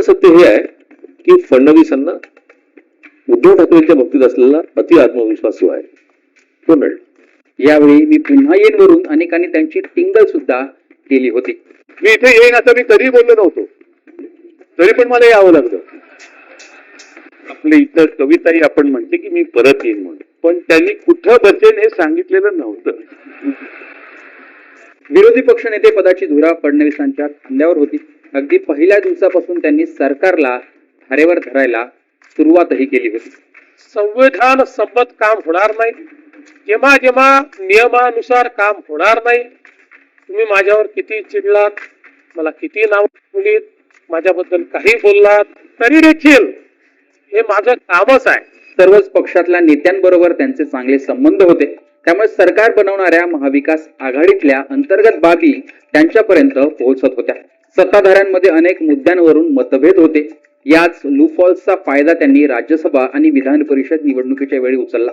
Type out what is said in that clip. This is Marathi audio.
दुःखद सत्य हे आहे की फडणवीसांना उद्धव ठाकरेंच्या बाबतीत असलेला अति आत्मविश्वास जो आहे तो नडला यावेळी मी पुन्हा येईन वरून अनेकांनी त्यांची टिंगल सुद्धा केली होती. मी इथे येईन असं मी कधी बोललो नव्हतो. तरी पण मला यावं लागलं. आपले इतर कविताही आपण म्हणते की मी परत येईन म्हणून. पण त्यांनी कुठं बसेन हे सांगितलेलं नव्हतं. विरोधी पक्षनेते पदाची धुरा फडणवीसांच्या खांद्यावर होती. अगदी पहिल्या दिवसापासून त्यांनी सरकारला धारेवर धरायला सुरुवातही केली होती. संविधान संमत काम होणार नाही. जेव्हा जेव्हा नियमानुसार काम होणार नाही तुम्ही माझ्यावर किती चिडलात मला किती नाव ठेवलीत माझ्याबद्दल काही बोललात तरी देखील हे माझं कामच आहे. सर्वच पक्षातल्या नेत्यांबरोबर त्यांचे चांगले संबंध होते. त्यामुळे सरकार बनवणाऱ्या महाविकास आघाडीतल्या अंतर्गत बाबी त्यांच्यापर्यंत पोहोचत होत्या. सत्ताधाऱ्यांमध्ये अनेक मुद्द्यांवरून मतभेद होते. याच लुफॉल्सचा फायदा त्यांनी राज्यसभा आणि विधान परिषद निवडणुकीच्या वेळी उचलला.